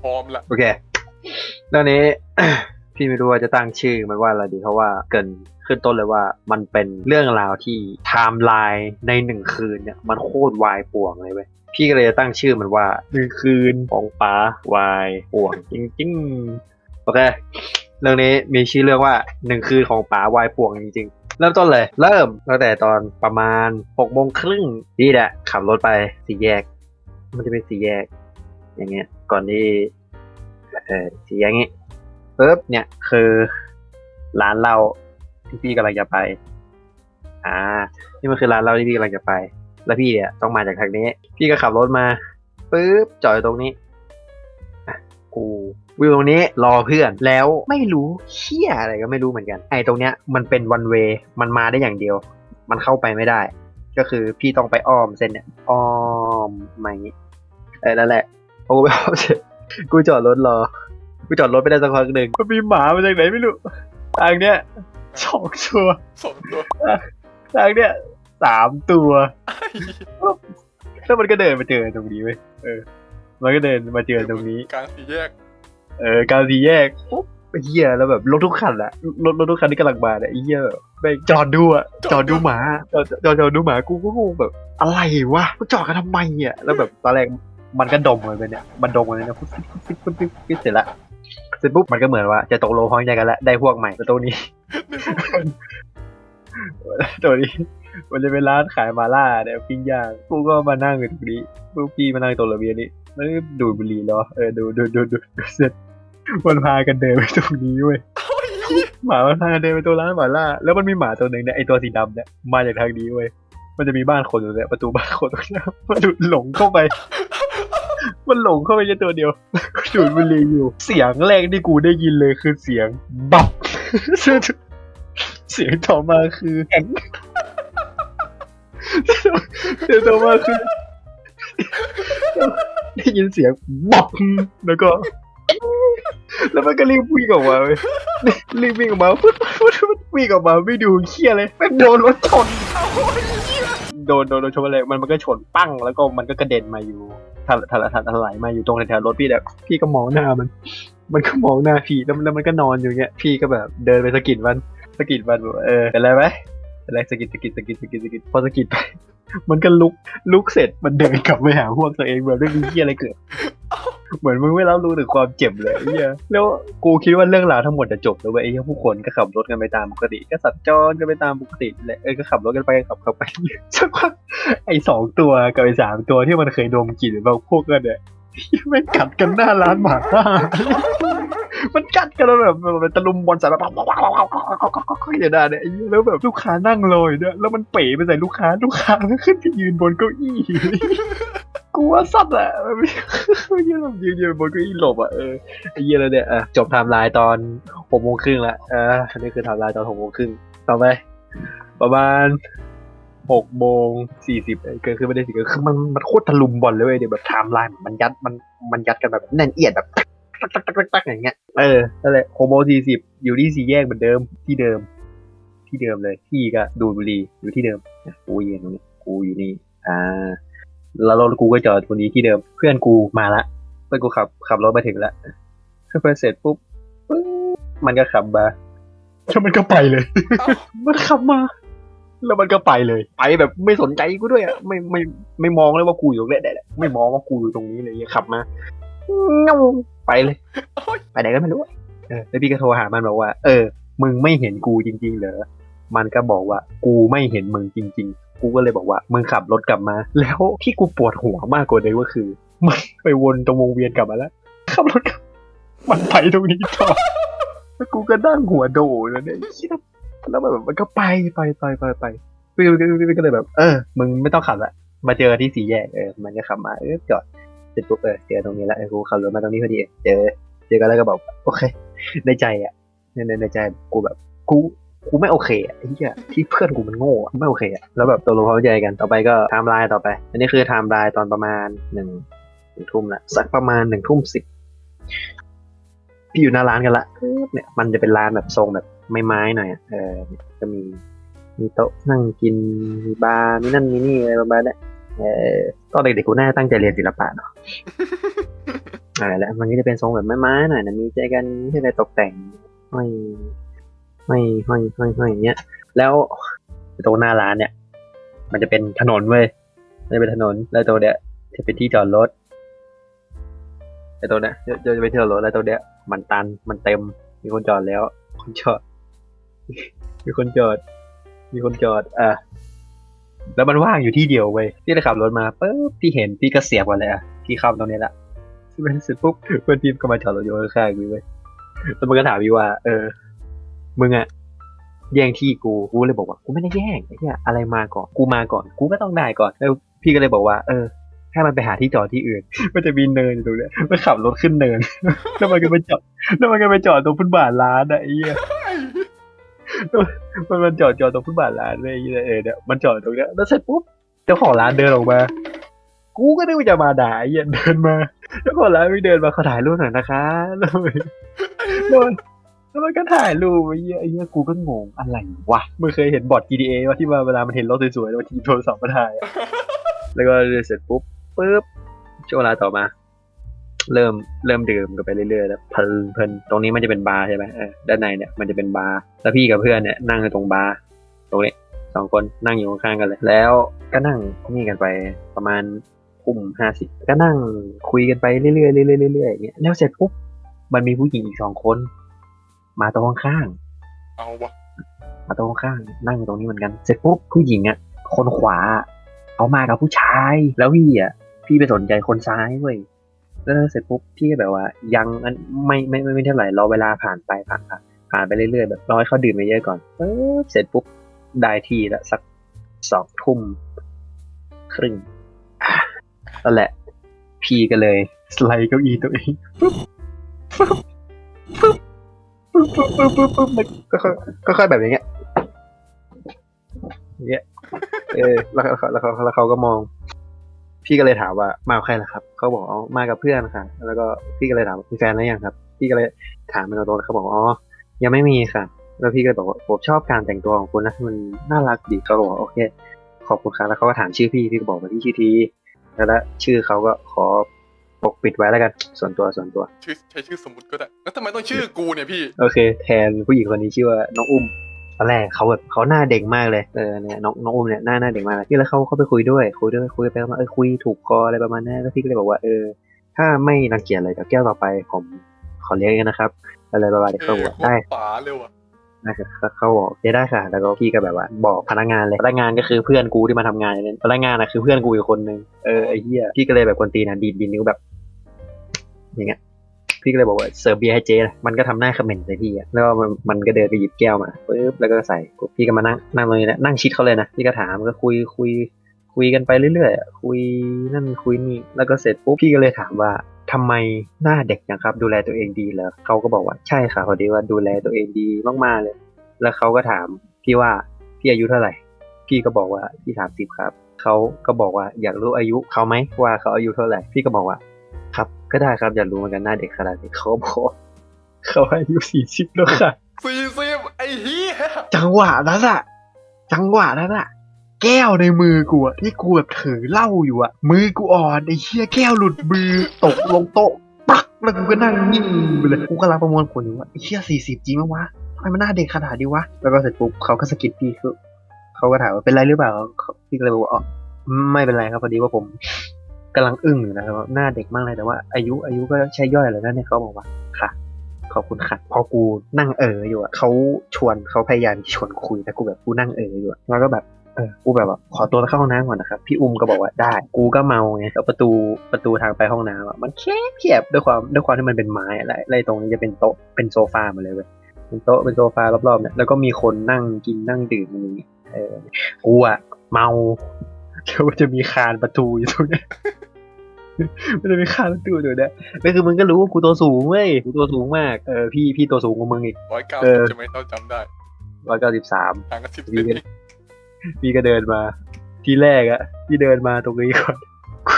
พร้อมละโอเคเรื่องนี้พี่ไม่รู้ว่าจะตั้งชื่อมันว่าอะไรดีเพราะว่าเกินขึ้นต้นเลยว่ามันเป็นเรื่องราวที่ไทม์ไลน์ในหนึ่งคืนเนี่ยมันโคตรวายป่วงเลยเว้ยพี่ก็เลยจะตั้งชื่อมันว่าหนึ่งคืนของป๋าวายป่วงจริงๆโอเคเรื่องนี้มีชื่อเรื่องว่าหนึ่งคืนของป๋าวายป่วงจริง ๆ เริ่มต้นเลย เริ่มตั้งแต่ตอนประมาณหกโมงครึ่งนี่แหละขับรถไปสี่แยก มันจะเป็นสี่แยก อย่างเงี้ย ก่อนที่เออสี่แยกงี้ยปุ๊บเนี่ยคือร้านเหล้าที่พี่กำลังจะไป อ่า นี่มันคือร้านเหล้าที่พี่กำลังจะไป แล้วพี่เนี่ยต้องมาจากทางนี้ พี่ก็ขับรถมาปุ๊บจอดอยู่ตรงนี้กูวิวตรงนี้รอเพื่อนแล้วไม่รู้เชี่ยอะไรก็ไม่รู้เหมือนกัน ไอ้ตรงเนี้ยมันเป็นวันเวมันมาได้อย่างเดียว มันเข้าไปไม่ได้ ก็คือพี่ต้องไปอ้อมเส้นเนี่ยอ้อมมาอย่างนี้เออนั่นแหละ พอกูไปอ้อมเสร็จกูจอดรถรอ กูจอดรถไปได้สักพักหนึ่งมันมีหมามาจากไหนไม่รู้ทางเนี้ยสองตัวสองตัวทางเนี้ยสามตัวแล้วมันก็เดินมาเจอตรงนี้เว้ยเออ มันก็เดินมาเจอตรงนี้กลางสี่แยก เออกลารสี่แยกปุ๊บไอ้เหี้ยแล้วแบบรถทุกคันอะรถรถทุกคันที่กำลังมาเนี่ยไอ้เหี้ยแบบไปจอดดูอะจอดดูหมาจอดจอดจอดดูหมากูก็งงแบบ อะไรวะกูจอดกันทำไมอะแล้วแบบตอนแรก มันก็ดมเลยไปเนี่ย มันดมเลยนะปุ๊บปุ๊บปุ๊บปุ๊บปุ๊บเสร็จละเสร็จปุ๊บมันก็เหมือนว่าจะตกลงพ้องใจกันแล้วได้พวกใหม่ตัวนี้ตัวนี้มันจะเป็นร้านขายมาล่าเนี่ยปิ้งย่างกูก็มานั่งอยู่ตรงนี้พวกพี่มานั่งตรงระเบียงนี้แล้วดูบุหรี่เหรอเออดูดูดูดูเสร็จมันพากันเดินไปตรงนี้เว้ยหมามันพากันเดินไปตัวร้านหมาล่า แล้วมันมีหมาตัวหนึ่งเนี่ยไอตัวสีดำเนี่ยมาจากทางนี้เว้ยมันจะมีบ้านคนอยู่เนี่ยประตูบ้านคนตรงนี้มันหลงเข้าไป มันหลงเข้าไปแค่ตัวเดียวดูดบุหรี่อยู่ เสียงแรกที่กูได้ยินเลยคือเสียงบับ เสียงต่อมาคือแข็งเสียงต่อมาคือได้ยินเสียงบับแล้วก็ แล้วมันก็รีบวิ่งออกมาเว้ยรีบวิ่งออกมาปุ๊บปุ๊บปุ๊บวิ่งออกมาไม่ดูเคี้ยเลยแม่งโดนรถชน โดนโดนโดนชนอะไรมันมันก็ชนปั้งแล้วก็มันก็กระเด็นมาอยู่ทะทะทะถลายมาอยู่ตรงแถวรถพี่แบบพี่ก็มองหน้ามัน มันก็มองหน้าพี่แล้วแล้วมันก็นอนอยู่เงี้ย พี่ก็แบบเดินไปสะกิดมันสะกิดมันเออเป็นไรไหมเป็นไรสะกิดสะกิดสะกิดสะกิดสะกิดพอสะกิดไปมันก็ลุกลุกเสร็จมันเดินกลับไปหาพวกตัวเองแบบไม่มีเหี้ยอะไรเกิด เหมือนมึงไม่รับรู้ถึงความเจ็บเลยเหี้ยแล้วกูคิดว่าเรื่องราวทั้งหมดจะจบแล้วเว้ยไอ้ผู้คนก็ขับรถกันไปตามปกติ ก็สัญจรกันไปตามปกติแหละเออก็ขับรถกันไปขับขับไปสักพักไอ้สองตัวกับไอ้สามตัวที่มันเคยดมกลิ่นแบบพวกกันเนี่ยไม่กัดกันหน้าร้านหมาล่ามันกัดกันแล้วแบบมันตะลุมบอลใส่แบบเดี๋ยวได้เนี่ยไอ้เหี้ยแล้วแบบลูกค้านั่งรออยเนี่ยแล้วมันเป๋ไปใส่ลูกค้าลูกค้าก็ขึ้นไปยืนบนเก้าอี้ กูว่าสัตว์อะมันไม่ยืนแบบยืนยืนบนเก้าอี้หลบอะเออไอ้เหี้ยแล้วเนี่ยอะจบไทม์ไลน์ตอนหกโมงครึ่งละอ่าอันนี้คือไทม์ไลน์ตอนหกโมงครึ่งต่อไปประมาณหกโมงสี่สิบเกิดขึ้นไม่ได้สิเกิดคือมันมันโคตรตะลุมบอลเลยเว้ยเดี๋ยวแบบไทม์ไลน์มันยัดมันมันยัดกันแบบแน่นเอียดแบบตักตักตักตักตักอย่างเงี้ยเออนั่นแหละโฮโมสี่สิบอยู่ที่สี่แยกเหมือนเดิมที่เดิม ที่เดิมเลยพี่ก็ดูบุรีอยู่ที่เดิมกูยืนตรงนี้กูอยู่นี่อ่า แล้วรถกูก็จอดตรงนี้ที่เดิมเพื่อนกูมาละเพื่อนกูขับขับรถมาถึงละเพื่อนเสร็จปุ๊บปึ๊บมันก็ขับมาแล้วมันก็ไปเลยเอ้ามันขับมา แล้วมันก็ไปเลย ไปแบบไม่สนใจกูด้วยอะไม่ไม่ไม่มองเลยว่ากูอยู่ตรงเนี้ยไม่มองว่ากูอยู่ตรงนี้เลยขับมาเงาไปเลยโอ้ยไปไหนก็ไม่รู้อะเออแล้วพี่ก็โทรหามันบอกว่า เออ มึงไม่เห็นกูจริง ๆ เหรอ มันก็บอกว่ากูไม่เห็นมึงจริง ๆ กูก็เลยบอกว่ามึงขับรถกลับมา แล้วที่กูปวดหัวมากกว่าเลยก็คือมันไปวนตรงวงเวียนกลับมาแล้วขับรถกลับมันไปตรงนี้ต่อแล้วกูก็นั่งหัวโดแล้วเนี่ยเหี้ยแล้วแบบมันก็ไปไปไปไปไปก็เลยแบบ เออ มึงไม่ต้องขับละมาเจอที่สี่แยกเออมันก็ขับมาเออจอดเสร็จปุ๊บเออเจอตรงนี้แล้วเออกูขับรถมาตรงนี้พอดีเจอ เจอกันแล้วก็บอกโอเคในใจอะในในใจกูแบบกู กูไม่โอเคอะไอ้เหี้ยที่เพื่อนกูมันโง่อะไม่โอเคอะแล้วแบบตกลงเข้าใจกันต่อไปก็ไทม์ไลน์ต่อไป อันนี้คือไทม์ไลน์ตอนประมาณหนึ่งหนึ่งทุ่มละสักประมาณหนึ่งทุ่มสิบพี่อยู่หน้าร้านกันละปึ๊บเนี่ยมันจะเป็นร้านแบบทรงแบบไม้ๆหน่อยอะเออเนี่ยก็มีมีโต๊ะนั่งกินมีบาร์มีนั่นมีนี่อะไรประมาณเนี้ยเออตอนเด็กๆกูน่าจะตั้งใจเรียนศิลปะเนาะอ่าแล้วมันก็จะเป็นทรงแบบไม้ๆหน่อยนะมีใจกันที่อะไรตกแต่งห้อย ห้อยห้อยห้อยห้อยอย่างเงี้ย แล้วตรงหน้าร้านเนี่ย มันจะเป็นถนนเว้ยมันจะเป็นถนนแล้วตรงเนี้ยจะเป็นที่จอดรถไอ้ตรงเนี้ยจะจะเป็นที่จอดรถแล้วตรงเนี้ย มันตันมันเต็ม มีคนจอดแล้ว คนจอด มีคนจอด มีคนจอดอะแล้วมันว่างอยู่ที่เดียวเว้ยพี่เลยขับรถมาปุ๊บพี่เห็นพี่ก็เสียบก่อนเลยอะพี่เข้าตรงนี้ละเสร็จปุ๊บเพื่อนพี่ก็มาจอดรถอยู่ข้างๆกูเว้ยแล้วมันก็ถามพี่ว่า เออ มึงอะแย่งที่กู กูเลยบอกว่ากูไม่ได้แย่งไอ้เหี้ยอะไรมาก่อน กูมาก่อน กูก็ต้องได้ก่อนแล้วพี่ก็เลยบอกว่า เออ ให้มันไปหาที่จอดที่อื่น มันจะมีเนินอยู่ตรงเนี้ยมันขับรถขึ้นเนิน แล้วมันก็ไปจอด แล้วมันก็ไปจอดตรงฟุตบาทร้านอะไอ้เหี้ยมันมันจอดจอดตรงฟุตบาทร้านเลยไอ้เหี้ยเออเนี่ยมันจอดตรงเนี้ย แล้วเสร็จปุ๊บเจ้าของร้านเดินออกมา กูก็นึกว่าจะมาด่าไอ้เหี้ยเดินมา เจ้าของร้านไม่เดินมาขอถ่ายรูปหน่อยนะคะแล้วมัน แล้วมันก็ถ่ายรูปไอ้เหี้ยไอ้เหี้ยกูก็งงอะไรวะมึงเคยเห็นบอร์ด GTA ว่าที่ว่าเวลามันเห็นรถสวยๆแล้วมันทีมโทรศัพท์มาถ่ายอะแล้วก็เสร็จปุ๊บปุ๊บช่วงเวลาต่อมา เริ่มเริ่มดื่มกันไปเรื่อยๆแล้วเพลินเพลินตรงนี้มันจะเป็นบาร์ใช่ไหมเออด้านในเนี่ยมันจะเป็นบาร์แล้วพี่กับเพื่อนเนี่ยนั่งอยู่ตรงบาร์ตรงนี้สองคนนั่งอยู่ข้างๆกันเลย แล้วก็นั่งนี่กันไปประมาณทุ่มห้าสิบก็นั่งคุยกันไปเรื่อยๆเรื่อยๆเรื่อยๆอย่างเงี้ยแล้วเสร็จปุ๊บมันมีผู้หญิงอีกสองคน มาตรงข้างๆเอาวะมาตรงข้าง นั่งอยู่ตรงนี้เหมือนกัน เสร็จปุ๊บผู้หญิงอะ คนขวาเขามากับผู้ชาย แล้วพี่อะ พี่ไปสนใจคนซ้ายเว้ย แล้วเสร็จปุ๊บพี่ก็แบบว่า ยังอันไม่ไม่ไม่ไม่เท่าไหร่รอเวลาผ่านไปผ่านผ่านผ่านไปเรื่อยๆแบบรอให้เขาดื่มไปเยอะก่อนปึ๊บเสร็จปุ๊บได้ทีละสักสองทุ่มครึ่งอะนั่นแหละ พี่ก็เลย สไลด์เก้าอี้ตัวเองปุ๊บปุ๊บปุ๊บ ปุ๊บปุ๊บปุ๊บปุ๊บปุ๊บก็ค่อยค่อยแบบอย่างเงี้ยอย่างเงี้ยเออแล้วเขาแล้วเขาแล้วเขาก็มอง พี่ก็เลยถามว่ามากับใครล่ะครับเขาบอกอ๋อมากับเพื่อนค่ะ แล้วก็พี่ก็เลยถามว่ามีแฟนหรือยังครับ พี่ก็เลยถามมันตรงๆเขาบอกอ๋อยังไม่มีค่ะ แล้วพี่ก็เลยบอกว่าผมชอบการแต่งตัวของคุณนะมันน่ารักดีเขาบอกโอเค ขอบคุณครับแล้วเขาก็ถามชื่อพี่พี่ก็บอกว่าพี่ชื่อทีแล้วชื่อเขาก็ขอ ปกปิดไว้แล้วกันส่วนตัวส่วนตัวชื่อใช้ชื่อสมมติก็ได้แล้วทำไมต้องชื่อกูเนี่ยพี่โอเค แทนผู้หญิงคนนี้ชื่อว่าน้องอุ้มตอนแรกเขาแบบเขาหน้าเด็กมากเลยเออเนี่ยน้องน้องอุ้มเนี่ยหน้าหน้าเด็กมากเลยที่แล้วเขาเขาไปคุยด้วย คุยด้วยคุยไปมาเออคุยถูกคออะไรประมาณนั้นแล้วพี่ก็เลยบอกว่าเออ ถ้าไม่รังเกียจอะไรเดี๋ยวแก้วต่อไปผมขอเลี้ยงเองนะครับอะไรประมาณนี้เขาบอกว่าได้ป๋าเร็วอะนะครับเขาบอกโอเคได้ค่ะ แล้วก็พี่ก็แบบว่า บอกพนักงานเลยพนักงานก็คือเพื่อนกูที่มาทำงานเนี่ยพนักงานนะคือเพื่อนกูอีกคนนึงเออไอ้เหี้ยพี่ก็เลยแบบกวนตีนนะดีดดีดนิ้วแบบ อย่างเงี้ยพี่ก็เลยบอกว่าเสิร์ฟเบียร์ให้เจ๊นะมันก็ทำหน้าเขม็นใส่พี่อะแล้วมันมันก็เดินไปหยิบแก้วมาปึ๊บแล้วก็ใส่พี่ก็มานั่งนั่งตรงนี้แหละนั่งชิดเขาเลยนะพี่ก็ถามก็คุยคุย คุยกันไปเรื่อยๆคุยนั่นคุยนี่แล้วก็เสร็จปุ๊บพี่ก็เลยถามว่าทำไมหน้าเด็กจังครับ ดูแลตัวเองดีเหรอเขาก็บอกว่าใช่ค่ะพอดีว่าดูแลตัวเองดีมากๆเลย แล้วเขาก็ถามพี่ว่าพี่อายุเท่าไหร่ พี่ก็บอกว่าพี่สามสิบครับเขาก็บอกว่าอยากรู้อายุเขาไหมว่าเขาอายุเท่าไหร่ พี่ก็บอกว่า ก็ได้ครับอยากรู้เหมือนกันหน้าเด็กขนาดนี้เขาบอกว่าเขาอายุสี่สิบแล้วค่ะสี่สิบไอ้เหี้ยจังหวะนั้นอะจังหวะนั้นอะแก้วในมือกูอะที่กูแบบถือเหล้าอยู่อะมือกูอ่อนไอ้เชี่ยแก้วหลุดมือตกลงโต๊ะปักแล้วกูก็นั่งนิ่งไปเลยกูกำลังประมวลผลอยู่ว่าไอ้เชี่ยสี่สิบจริงไหมวะทำไมมันหน้าเด็กขนาดนี้วะแล้วก็เสร็จปุ๊บเขาก็สะกิดพี่คือเขาก็ถามว่าเป็นไรหรือเปล่าเขาพี่ก็เลยบอกว่าอ๋อไม่เป็นไรครับพอดีว่าผม กำลังอึ้งอยู่นะครับว่าหน้าเด็กมากเลยแต่ว่า อายุอายุก็ใช้ย่อยแล้วนะเนี่ยเขาบอกว่าค่ะ ขอบคุณค่ะพอกูนั่งเอออยู่อะเขาชวนเขาพยายามชวนคุยแต่กูแบบกูนั่งเอออยู่แล้วก็แบบเออกูแบบว่าขอตัวไปเข้าห้องน้ำก่อนนะครับพี่อุ้มก็บอกว่าได้ กูก็เมาไงแล้วประตูประตูทางไปห้องน้ำอะมันแคบแคบด้วยความด้วยความที่มันเป็นไม้อะไรอะไรตรงนี้จะเป็นโต๊ะเป็นโซฟาหมาเลยเว้ยเป็นโต๊ะเป็นโซฟารอบๆเนี่ยแล้วก็มีคนนั่งกินนั่งดื่มอะไรอย่างเงี้ยเออกูอะเมา แล้วมันจะมีคานประตูอยู่ตรงเนี้ยมันจะมีคานประตูอยู่เนี่ยแล้วคือมึงก็รู้ว่ากูตัวสูงเว้ยกูตัวสูงมากเออพี่พี่ตัวสูงกว่ามึงอีกร้อยเก้าเออใช่ไหมเราจำได้ร้อยเก้าสิบสามห่างกันสิบพี่เซนก็พี่ก็เดินมา ทีแรกอะพี่เดินมาตรงนี้ก่อนกู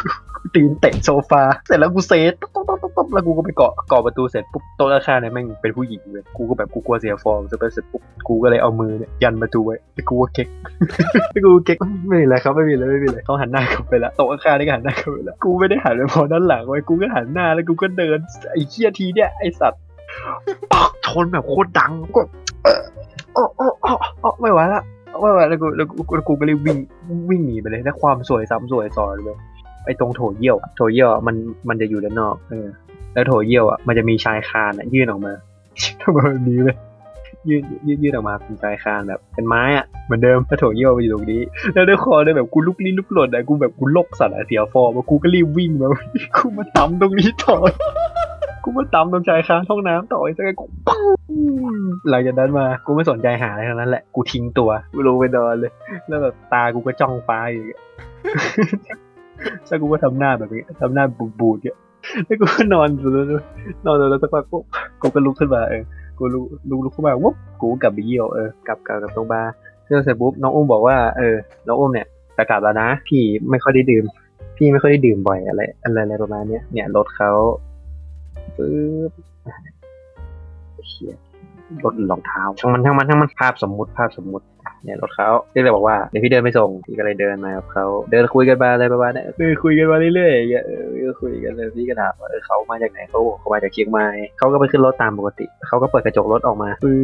ตีนเตะโซฟา เสร็จแล้วกูเซตต๊อกต๊อกต๊อกต๊อกปุ๊บแล้วกูก็ไปเกาะเกาะประตูเสร็จปุ๊บโต๊ะข้างๆเนี่ยแม่งเป็นผู้หญิงเลยกูก็แบบกูกลัวเสียฟอร์มเสร็จเสร็จปุ๊บกูก็เลยเอามือเนี่ยยันประตูไว้แล้วกูก็เก๊กแล้วกูเก๊กไม่มีอะไรครับไม่มีอะไรไม่มีอะไรเขาหันหน้าเข้าไปแล้วโต๊ะข้างๆนี่ก็หันหน้าเข้าไปแล้วกูไม่ได้หันไปมองด้านหลังไว้กูก็หันหน้าแล้วกูก็เดินไอ้เคี้ยทีเนี่ยไอ้สัตว์ปักชนแบบโคตรดังกูเออโอ้โอ้โอ้โอ้ไม่ไหวละไม่ไหวแล้วกูแล้วกูแล้วกูก็เลยวิ่งวิ่งหนีไปเลยแล้วความสวยซ้ำสวยซ้อนเลย ไอ้ตรงโถเยี่ยวโถเยี่ยวมันมันจะอยู่ด้านนอกเออแล้วโถเยี่ยวอะมันจะมีชายคานอะยื่นออกมาทำไมแบบนี้เลยยื่นยื่นยื่นออกมาเป็นชายคานแบบเป็นไม้อะเหมือนเดิมแล้วโถเยี่ยวมันอยู่ตรงนี้ แล้วด้วยคอเนี่ยแบบกูลุกลี้ลุกหล่นอะกูแบบกูลกสัตว์อะเสียฟอร์มอะกูก็รีบวิ่งมากูมาตำตรงนี้ต่อกูมาตำตรงชายคานห้องน้ำต่อไอ้สักกูปังหลังจากนั้นมากูไม่สนใจหาอะไรทั้งนั้นแหละกูทิ้งตัวกูลงไปนอนเลย แล้วแบบตากูก็จ้องฟ้าอยู่ แล้วกูก็ทำหน้าแบบนี้ทำหน้าบูดบูดๆเนี่ยแล้วกูก็นอนอยู่แล้วนอนอยู่แล้วสักพักปุ๊บกูก็ลุกขึ้นมาเออกูลุกลุกขึ้นมาวุ๊บกูกลับไปเยี่ยวเออกลับกลับกลับตรงบาร์เสร็จเสร็จปุ๊บน้องอุ้มบอกว่าเออน้องอุ้มเนี่ยจะกลับแล้วนะ พี่ไม่ค่อยได้ดื่ม พี่ไม่ค่อยได้ดื่มบ่อยอะไร อะไรอะไรประมาณเนี้ยเนี่ยรถเขาปึ๊บเชี่ยรถรองเท้าช่างมันช่างมันช่างมันภาพสมมุติภาพสมมุติ เนี่ยรถเขาพี่เลยบอกว่าเดี๋ยวพี่เดินไปส่งพี่ก็เลยเดินมากับเขาเดินคุยกันมาอะไรประมาณเนี้ยเออคุยกันมาเรื่อยๆอย่างเงี้ยเออคุยกันเลยพี่ก็ถามว่าเออเขามาจากไหนเขาบอกเขามาจากเชียงใหม่เขาก็ไปขึ้นรถตามปกติเขาก็เปิดกระจกรถออกมาปื้อ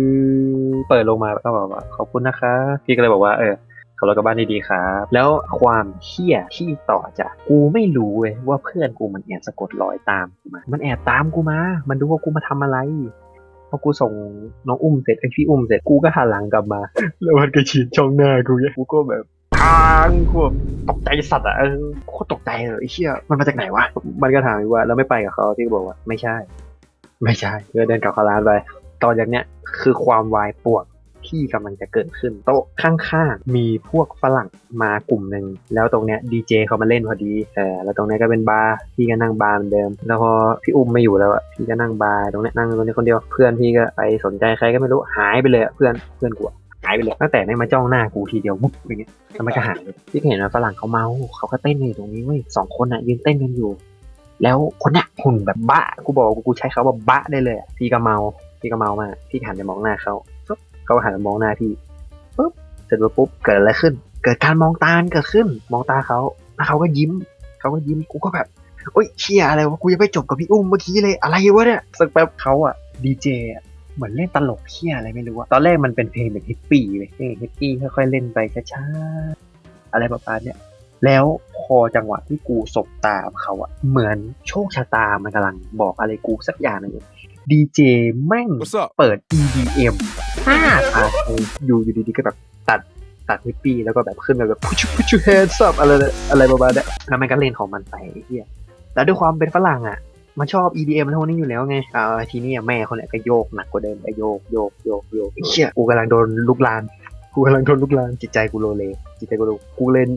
เปิดลงมาก็บอกว่าขอบคุณนะคะ พี่ก็เลยบอกว่าเออขับรถกลับบ้านดีๆครับ แล้วความเฮี้ยที่ต่อจากกูไม่รู้เว้ยว่าเพื่อนกูมันแอบสะกดรอยตามกูมา มันแอบตามกูมา มันดูว่ากูมาทำอะไร พอกูส่งน้องอุ้มเสร็จไอพี่อุ้มเสร็จกูก็หันหลังกลับมา แล้วมันก็ฉีดช่องหน้ากูเนี่ยกูก็แบบทางกูแบบตกใจสัตว์อะเออโคตรตกใจเลยไอ้เชี่ยมันมาจากไหนวะมันก็ถามอีกว่าแล้วไม่ไปกับเขาที่ก็บอกว่า ไม่ใช่ ไม่ใช่ก็เดินกลับเข้าร้านไปตอนจากเนี้ยคือความวายป่วง ที่กำลังจะเกิดขึ้นโต๊ะข้างๆมีพวกฝรั่งมากลุ่มหนึ่งแล้วตรงเนี้ยดีเจเขามาเล่นพอดีเออแล้วตรงเนี้ยก็เป็นบาร์พี่ก็นั่งบาร์เหมือนเดิม แล้วพอพี่อุ้มไม่อยู่แล้วอะพี่ก็นั่งบาร์ตรงเนี้ยนั่งตรงนี้คนเดียวเพื่อนพี่ก็ไปสนใจใครก็ไม่รู้หายไปเลยเพื่อนเพื่อนกูหายไปเลยตั้งแต่ไม่มาจ้องหน้ากูทีเดียวมุ๊บอย่างเงี้ยแล้วมันก็หายเลยพี่เห็นว่าฝรั่งเขาเมาเขาก็เต้นอยู่ตรงนี้เว้ยสองคนอะยืนเต้นกันอยู่ แล้วคนเนี้ยหุ่นแบบบ้ากูบอกกูใช้เขาว่าบ้าได้เลยพี่ก็เมาพี่ก็เมามากพี่หันไปมองหน้าเขา ก็หันมองหน้าพี่ปุ๊บเสร็จปุ๊บเกิดอะไรขึ้น เกิดการมองตาเกิดขึ้น มองตาเขาแล้วเขาก็ยิ้มเขาก็ยิ้มกูก็แบบโอ้ยเชียอะไรวะกูยังไม่จบกับพี่อุ้มเมื่อกี้เลยอะไรวะเนี่ยสักแป๊บเขาอะดีเจเหมือนเล่นตลกเชียอะไรไม่รู้อะตอนแรกมันเป็นเพลงแบบฮิปปี้เลยเฮิปปี้ค่อยๆเล่นไปช้าๆอะไรประมาณเนี้ยแล้วพอจังหวะที่กูสบตาเขาอะเหมือนโชคชะตามันกำลังบอกอะไรกูสักอย่างหนึง ดีเจแม่ง What's up? เปิด EDM ห้าตาเอออยู่อยู่ดีๆก็แบบตัดตัดฮิปปี้แล้วก็แบบขึ้นมาแบบ push push your hands up อะไรอะไรประมาณเนี้ยแล้วมันก็เล่นของมันไปไอ้เฮียแล้วด้วยความเป็นฝรั่งอะ มันชอบ EDM แล้วพวกนี้อยู่แล้วไงอ่าทีนี้อะแม่คนเนี้ยก็โยกหนักกว่าเดิมไปโยกโยกโยกโยกไอ้เฮียกูกำลังโดนลุกลานกูกำลังโดนลุกลานจิตใจกูโลเลจิตใจกูโลกูเล่น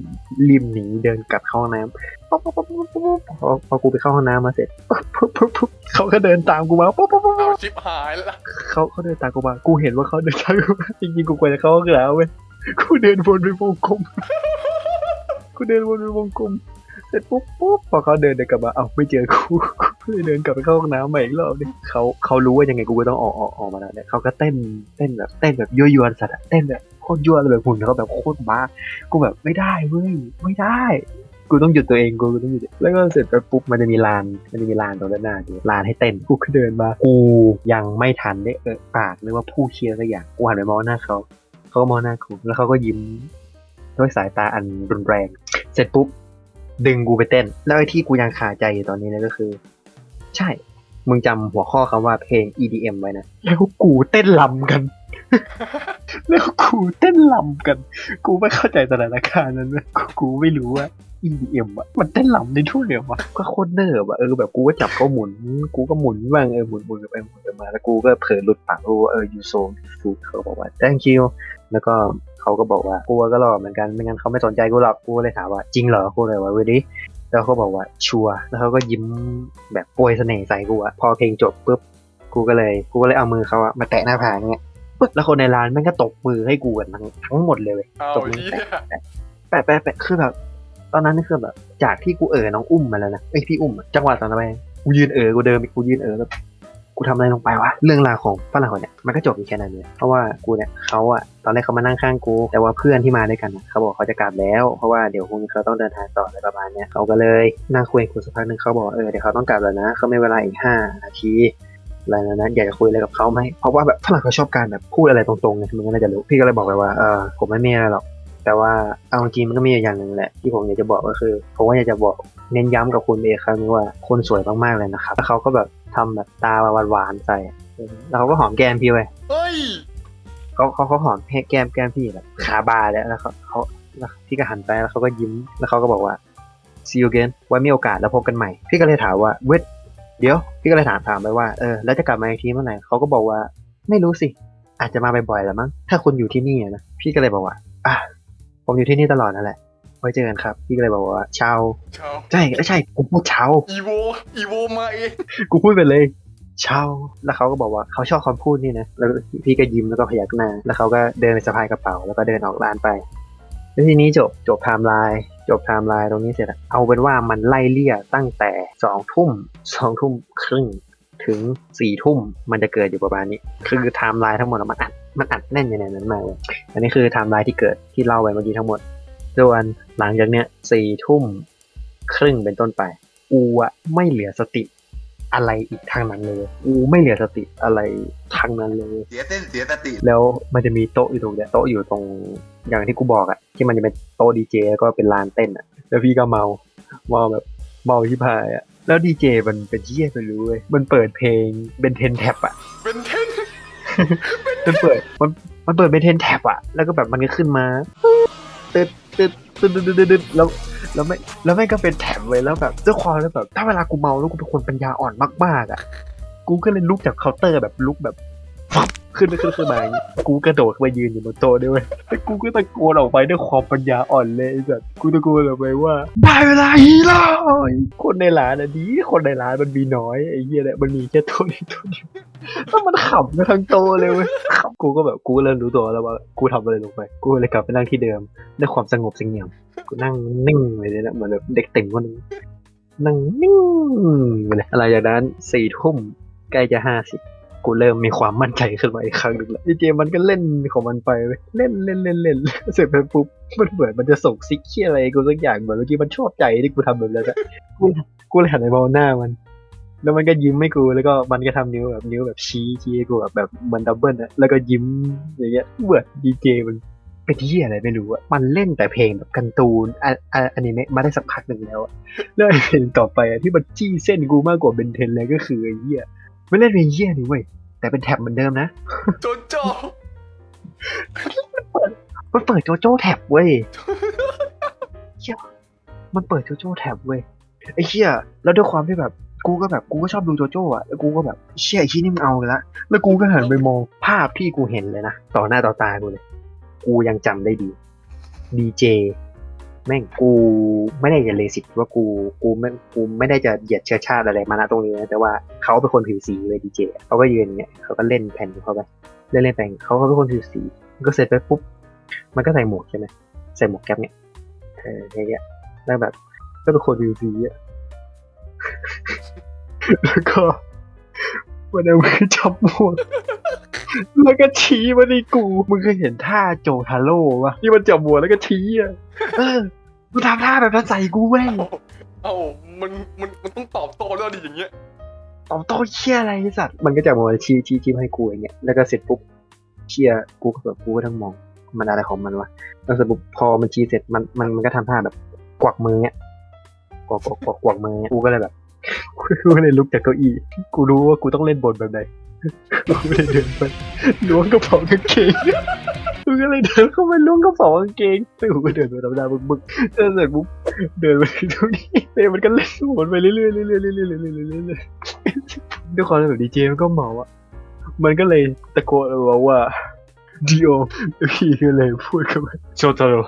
ริมหนีเดินกลับเข้าห้องน้ำ ปุ๊บปุ๊บปุ๊บปุ๊บปุ๊บพอพอกูไปเข้าห้องน้ำมาเสร็จปุ๊บปุ๊บปุ๊บปุ๊บเขาก็เดินตามกูมาปุ๊บปุ๊บปุ๊บเอาชิปหายล้วเขาเขาเดินตามกูมากูเห็นว่าเขาเดินตามกูมาจริงๆกูควรจะเข้าห้องน้ำเว้ยกูเดินวนเป็นวงกลมกูเดินวนเป็นวงกลมเสร็จปุ๊บปุ๊บพอเขาเดินเดินกลับมาเอ้าไม่เจอกูกูเลยเดินกลับไปเข้าห้องน้ำใหม่อีกรอบนึงเขาเขารู้ว่ายังไงกูก็ต้องออกออกออกมาแล้วเนี่ยเขาก็เต้นเต้นแบบเต้นแบบยั่วยวนสัตว์เต้นแบบโคตรยั่วเลยแบบหุ่นเขาแบบโคตรบ้ากูแบบไม่ได้เว้ยไม่ได้ กูต้องหยุดตัวเองกูต้องหยุดแล้วก็เสร็จไปปุ๊บมันจะมีลานมันจะมีลานตรงด้านหน้าอยู่ลานให้เต้นกูก็เดินมากูยังไม่ทันได้เออปากหรือว่าพูดเชียร์สักอย่างกูหันไปมองหน้าเขาเขาก็มองหน้ากูแล้วเขาก็ยิ้มด้วยสายตาอันรุนแรง เสร็จปุ๊บดึงกูไปเต้น แล้วไอ้ที่กูยังคาใจอยู่ตอนนี้เนี่ยก็คือ ใช่ มึงจำหัวข้อคำว่าเพลง EDM ไว้นะแล้วกูเต้นลำกันแล้วกูเต้นลำกัน กูไม่เข้าใจสถานการณ์นั้นเลยกูไม่รู้ว่า EDM อะมันเต้นลำได้ทั่วเลยวะก็โคตรเนิร์บอะเออแบบกูก็จับเขาหมุน กูก็หมุนบ้างเออหมุนหมุนไปหมุนกันมาแล้วกูก็เผลอหลุดปากกูว่าเออ you so good เขาบอกว่า thank you แล้วก็เขาก็บอกว่ากูก็รอเหมือนกันไม่งั้นเขาไม่สนใจกูหรอกกูก็เลยถามว่าจริงเหรอกูเลยว่าเวดิแล้วเขาบอกว่าชัวร์แล้วเขาก็ยิ้มแบบโปรยเสน่ห์ใส่กูอะพอเพลงจบปุ๊บกูก็เลย กูก็เลยเอามือเขาอะมาแตะหน้าผากเงี้ยปึ๊บแล้วคนในร้านแม่งก็ตบมือให้กูกันทั้งทั้งหมดเลยเว้ยเอาตบมือเฮียแปะแปะแปะคือแบบ ตอนนั้นนี่คือแบบจากที่กูเอ่อน้องอุ้มมาแล้วนะไอพี่อุ้มจังหวะตอนนั้นไปกูยืนเออกูเดินกูยืนเออแบบกูทำอะไรลงไปวะเรื่องราวของฝรั่งคนเนี้ยมันก็จบอยู่แค่นั้นเลยเพราะว่ากูเนี่ยเขาอะตอนแรกเขามานั่งข้างกู แต่ว่าเพื่อนที่มาด้วยกันอะเขาบอกเขาจะกลับแล้ว เพราะว่าเดี๋ยวพรุ่งนี้เขาต้องเดินทางต่ออะไรประมาณเนี้ยเขาก็เลยนั่งคุยกับกูสักพักหนึ่งเขาบอกเออเดี๋ยวเขาต้องกลับแล้วนะเขาไม่เวลาอีกห้านาทีอะไรนะนั้นอยากจะคุยอะไรกับเขาไหมเพราะว่าแบบฝรั่งเขาชอบการแบบพูดอะไรตรงๆไงมึงก็น่าจะรู้พี่ก็เลยบอกไปว่าเออผมไม่มีอะไรหรอก แต่ว่าเอาจริงมันก็มีอย่างหนึ่งแหละที่ผมอยากจะบอกก็คือผมว่าอยากจะบอกเน้นย้ำกับคุณเอครั้งนี้ว่าคนสวยมากๆเลยนะครับแล้วเขาก็แบบทำแบบตาหวานๆใส่แล้วเขาก็หอมแก้มพี่ไว้ยเฮ้ยเขาเขาเขาหอมแก้มแก้มพี่แบบขาบาแล้วแล้วเขาเขาพี่ก็หันไปแล้วเขาก็ยิ้มแล้วเขาก็บอกว่า see you again ไว้มีโอกาสแล้วพบกันใหม่ พี่ก็เลยถามว่าเวทเดี๋ยว พี่ก็เลยถามถามไปว่าเออแล้วจะกลับมาอีกทีเมื่อไหร่เขาก็บอกว่าไม่รู้สิ อาจจะมาบ่อยๆแหละมั้งถ้าคุณอยู่ที่นี่นะพี่ก็เลยบอกว่า อะ ผมอยู่ที่นี่ตลอดนั่นแหละ ไว้เจอกันครับ พี่ก็เลยบอกว่าเชาชาวใช่ใช่กูพูดเชาอีโวอีโวมาเองกูพูดไปเลยเชาแล้วเขาก็บอกว่าเขาชอบคำพูดนี่นะ แล้วพี่ก็ยิ้มแล้วก็พยักหน้า แล้วเขาก็เดินไปสะพายกระเป๋า แล้วก็เดินออกร้านไป แล้วทีนี้จบจบไทม์ไลน์จบไทม์ไลน์ตรงนี้เสร็จอะเอาเป็นว่ามันไล่เลี่ยตั้งแต่สองทุ่มสองทุ่มครึ่งถึงสี่ทุ่มมันจะเกิดอยู่ประมาณนี้ คือไทม์ไลน์ทั้งหมดอะมันอัด มันอัดแน่นอยู่ในนั้นมากเลย อันนี้คือไทม์ไลน์ที่เกิดที่เล่าไปเมื่อกี้ทั้งหมด ส่วนหลังจากเนี้ยสี่ทุ่มครึ่งเป็นต้นไป อูอะไม่เหลือสติอะไรอีกทางนั้นเลย อูไม่เหลือสติอะไรทางนั้นเลย เสียเส้นเสียสติ แล้วมันจะมีโต๊ะอยู่ตรงเนี้ยโต๊ะอยู่ตรงอย่างที่กูบอกอะที่มันจะเป็นโต๊ะดีเจแล้วก็เป็นลานเต้นอะแล้วพี่ก็เมาเมาแบบเมาที่พายอะแล้วดีเจมันเป็นเยี่ยไปรู้เว้ยมันเปิดเพลงเป็นเทนแท็บอะเป็นเทน มันเปิดมันมันเปิดเป็นเทนแท็บอะแล้วก็แบบมันก็ขึ้นมาตึ๊ดตึ๊ดตึ๊ดตึ๊ดตึ๊ดตึ๊ดแล้วแล้วไม่แล้วไม่ก็เป็นแท็บเลยแล้วแบบด้วยความแล้วแบบถ้าเวลากูเมาแล้วกูเป็นคนปัญญาอ่อนมากๆอะกูก็เลยลุกจากเคาน์เตอร์แบบลุกแบบ ฟับขึ้นขึ้นขึ้นมาอย่างงี้กูกระโดดไปยืนอยู่บนโต๊ะด้วยเวยแล้วกูก็ตะโกนออกไปด้วยความปัญญาอ่อนเลยไอ้สัสกูตะโกนออกไปว่าได้เวลาฮีโร่คนในร้านอะดีคนในร้านมันมีน้อยไอ้เหี้ยเนี่ยมันมีแค่โต๊ะนี้โต๊ะเดียวแล้วมันขำกันทั้งโตะเลยเว้ยขำกูก็แบบกูเริ่มรู้ตัวแล้วว่ากูทำอะไรลงไป กูเลยกลับไปนั่งที่เดิมด้วยความสงบเสงี่ยมกูนั่งนิ่งเลยเนี่ยนะเหมือนแบบเด็กเติ่งคนนึงนั่งนิ่งเลยอะไรอย่างนั้นสี่ทุ่มใกล้จะห้าสิบ กูเริ่มมีความมั่นใจขึ้นมาอีกครั้งหนึ่งแล้วไอเจมันก็เล่นของมันไปเล่นเล่นเล่นเล่นเสร็จไปปุ๊บมันเหมือนมันจะส่งซิกเคียอะไรกูสักอย่างเหมือนเมื่อกี้มันชอบใจที่กูทำแบบนั้นอะกูกูเลยหันไปมองหน้ามัน แล้วมันก็ยิ้มให้กูแล้วก็มันก็ทำนิ้วแบบนิ้วแบบชี้ชี้ให้กูแบบแบบมันดับเบิลอะแล้วก็ยิ้มอย่างเงี้ยเบื่อดีเจมันเป็นที่อะไรไม่รู้อะมันเล่นแต่เพลงแบบการ์ตูนอะอะอนิเมะมาได้สักพักหนึ่งแล้วอะแล้วไอ้เพลงต่อไปอะที่มันจี้เส้นกูมากกว่าเบนเทนเลยก็คือไอ้เหี้ย ไม่เล่นเพลงเหี้ยนี่เว้ยแต่เป็นแท็บเหมือนเดิมนะโจโจมันเปิดโจโจ้แท็บเว้ยเหี้ยมันเปิดโจโจ้แท็บเว้ยไอ้เหี้ยแล้วด้วยความที่แบบกูก็แบบกูก็ชอบดูโจโจ้อะแล้วกูก็แบบเชี่ยไอ้ชี้ยนี่มึงเอาเลยละแล้วกูก็หันไปมองภาพที่กูเห็นเลยนะต่อหน้าต่อตากูเลย กูยังจำได้ดีดีเจ แม่งกูไม่ได้จะเลสิกว่ากูกูไม่กูไม่ได้จะเหยียดเชื้อชาติอะไรมาณตรงนี้นะแต่ว่าเขาเป็นคนผิวสีเลยดีเจเขาก็ยืนอย่างเงี้ยเขาก็เล่นแผ่นของเขาไปเล่นเล่นไปเขาก็เป็นคนผิวสีก็เสร็จไปปุ๊บมันก็ใส่หมวกใช่ไหมใส่หมวกแก๊ปเนี่ยเอออย่างเงี้ยแล้วแบบก็เป็นคนผิวสีอะแล้วก็มันเอามือจับหมวก แล้วก็ชี้มาที่กู มึงเคยเห็นท่าโจทาโร่ปะที่มันจับหมวกแล้วก็ชี้อะเออมึงทำท่าแบบนั้นใส่กูเว้ยเอ้ามันมันมันต้องตอบโต้แล้วดิอย่างเงี้ยตอบโต้เชี่ยอะไรไอ้สัตว์มันก็จับหมวกชี้ชี้ชี้มาให้กูอย่างเงี้ยแล้วก็เสร็จปุ๊บเชี่ยกูก็แบบกูก็ทั้งมองมันอะไรของมันวะแล้วเสร็จปุ๊บพอมันชี้เสร็จมันมันมันก็ทำท่าแบบกวักมือเงี้ยกวักกวักกวักกวักมือเงี้ยกูก็เลยแบบกูก็เลยลุกจากเก้าอี้กูรู้ว่ากูต้องเล่นบทแบบไหน กูก็เลยเดินไปล้วงกระเป๋ากางเกงกูก็เลยเดินเข้าไปล้วงกระเป๋ากางเกงแล้วกูก็เดินไปธรรมดาบึกบึกเดินเสร็จปุ๊บเดินไปตรงนี้เต้มันก็เล่นหมุนไปเรื่อยๆเรื่อยๆเรื่อยๆเรื่อยๆเรื่อยๆด้วยความแบบดีเจมันก็เมาอะมันก็เลยตะโกนบอกว่าดิโอพี่ก็เลยพูดกับมันโชตาโร่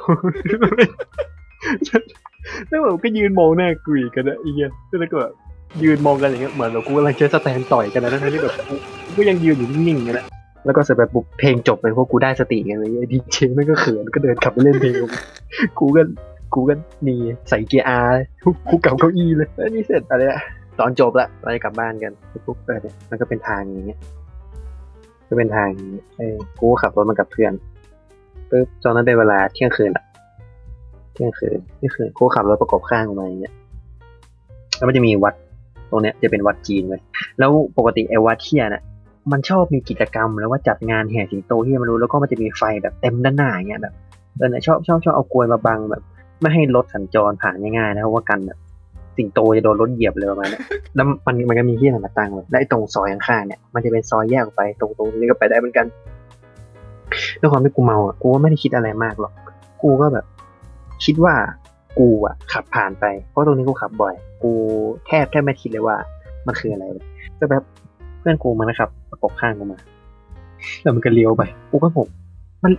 แล้วแบบก็ยืนมองหน้ากูอีกกันนะไอ้เงี้ยแล้วก็แบบ ยืนมองกันอย่างเงี้ยเหมือนแบบกูกำลังเจอสแตนต่อยกันนะทั้งที่แบบกูกูยังยืนอยู่นิ่งๆกันนะแล้วก็เสร็จแบบปุ๊บเพลงจบไปเพราะกูได้สติไงเลยไอ้ดีเจม่งก็เขินก็เดินกลับไปเล่นเพลงของมันกูก็กูก็หนีใส่เกียร์อาร์กูกูกลับเก้าอี้เลยแล้วนี่เสร็จอะไรอะตอนจบละเราจะกลับบ้านกันปุ๊บเออเนี่ยมันก็เป็นทางอย่างเงี้ยก็เป็นทางอย่างเงี้ยเออกูก็ขับรถมากับเพื่อนปุ๊บตอนนั้นเป็นเวลาเที่ยงคืนละเที่ยงคืนเที่ยงคืนกูขับรถประกบข้างมาอย่างเงี้ยแล้วมันจะมีวัด รงเนี้ยจะเป็นวัดจีนเว้ยแล้วปกติไอ้วัดเที่ยน่ะมันชอบมีกิจกรรมแล้วว่าจัดงานแห่สิงโตที่ไม่รู้แล้วก็มันจะมีไฟแบบเต็มด้านหน้าอย่างเงี้ยแบบเออเนี่ยชอบชอบชอบเอากลวยมาบังแบบ ไม่ให้รถสัญจรผ่านง่ายๆนะเพราะว่ากันแบบสิงโตจะโดนรถเหยียบเลยประมาณนี้ยแล้วมันมันก็มีที่ต่างตั้งเลยและไอ้ตรงซอยข้างๆเนี่ยมันจะเป็นซอยแยกออกไปตรงตรงนี้ก็ไปได้เหมือนกันด้วยความที่กูเมาอะกูก็ไม่ได้คิดอะไรมากหรอก กูก็แบบ คิดว่า กูอะขับผ่านไป เพราะตรงนี้กูขับบ่อย กูแทบแทบไม่คิดเลยว่า มันคืออะไรเลยก็แบบเพื่อนกูมันนะครับประกบข้างกูมา แล้วมันก็เลี้ยวไป กูก็งงมัน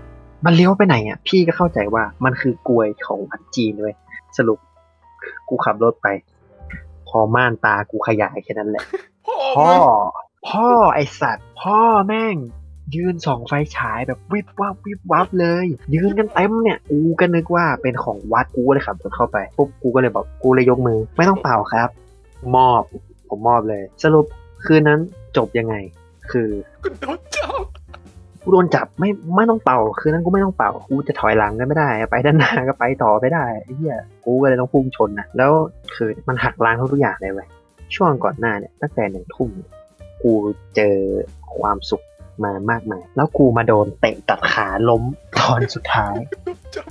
มันเลี้ยวไปไหนอะ พี่ก็เข้าใจว่ามันคือกลวยของพันจีนเว้ยสรุป กูขับรถไป พอม่านตากูขยายแค่นั้นแหละพ่อพ่อมึงพ่อไอสัตว์ พ่อแม่ง ยืนส่องไฟฉายแบบวิบวับวิบวับเลย ยืนกันเต็มเนี่ยกูก็นึกว่าเป็นของวัดกูก็เลยขับรถเข้าไปปุ๊บกูก็เลยบอกกูเลยยกมือ ไม่ต้องเป่าครับ มอบผมมอบเลย สรุปคืนนั้นจบยังไง คือกูโดนจับกูโดนจับไม่ไม่ต้องเป่า คืนนั้นกูไม่ต้องเป่ากูจะถอยหลังก็ไม่ได้ ไปด้านหน้าก็ไปต่อไม่ได้ไอ้เหี้ยกูก็เลยต้องพุ่งชนนะแล้วคือมันหักล้างทุกอย่างเลยเว้ยช่วงก่อนหน้าเนี่ยตั้งแต่หนึ่งทุ่มกูเจอความสุข มามากมาย แล้วกูมาโดนเตะตัดขาล้มตอนสุดท้าย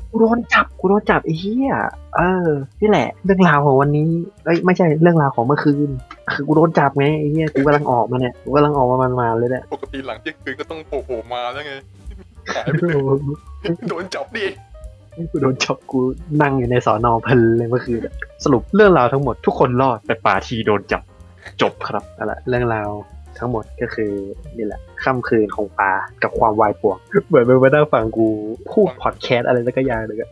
กูโดนจับ กูโดนจับไอ้เหี้ย เออ นี่แหละ เรื่องราวของวันนี้ เอ้ย ไม่ใช่เรื่องราวของเมื่อคืน คือกูโดนจับไงไอ้เหี้ย กูกำลังออกมาเนี่ย กูกำลังออกมามันมาเลยเนี่ยปกติหลังเที่ยงคืนก็ต้องโผล่มาแล้วไงหายไปเลยโดนจับดิกูโดนจับกูนั่งอยู่ในสอนอเพลินเลยเมื่อคืนอะสรุปเรื่องราวทั้งหมดทุกคนรอดแต่ป่าทีโดนจับจบครับนั่นแหละเรื่องราว ทั้งหมดก็คือนี่แหละค่ำคืนของปลากับความวายป่วงเหมือนมึงมานั่งฟังกูพูดพอดแคสอะไรสักอย่างหนึ่งอะ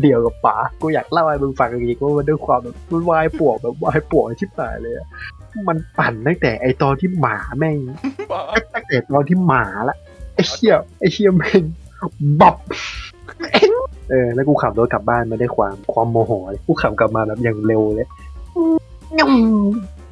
เดียวกับป๋ากูอยากเล่าให้มึงฟังจริงๆว่ามันด้วยความแบบมันวายป่วงแบบวายป่วงชิบหายเลยอะมันปั่นตั้งแต่ไอตอนที่หมาแม่งตั้งแต่ตอนที่หมาละไอเชี่ยไอเชี่ยแม่งบับเออแล้วกูขับรถกลับบ้านไมาได้ความความโมโหเลยกูขับกลับมาแบบอย่างเร็วเลย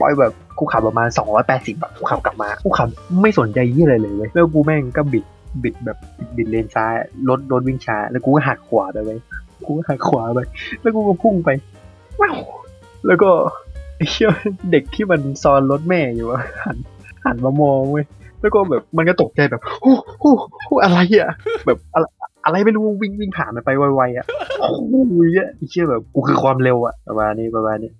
ปล่อยแบบ กูขับประมาณสองร้อยแปดสิบบกูขับกลับมากูขับไม่สนใจยี่อะไรเลยเว้ยแล้วกูแม่งก็บิดบิดแบบบิดเลนซ้ายรถรถวิ่งช้า แล้วกูก็หักขวาไปเว้ยกูก็หักขวาไป แล้วกูก็พุ่งไปว้าวแล้วก็ไอ้เชี่ยเด็กที่มันซ้อนรถแม่อยู่อะหันหันมามองเว้ยแล้วก็แบบมันก็ตกใจแบบโอ้โหอะไรอะแบบอะไรอะไรไม่รู้วิ่งวิ่งผ่านมันไปไวๆอะโอ้ยอะไอ้เชี่ยแบบกูคือความเร็วอะประมาณนี้ประมาณนี้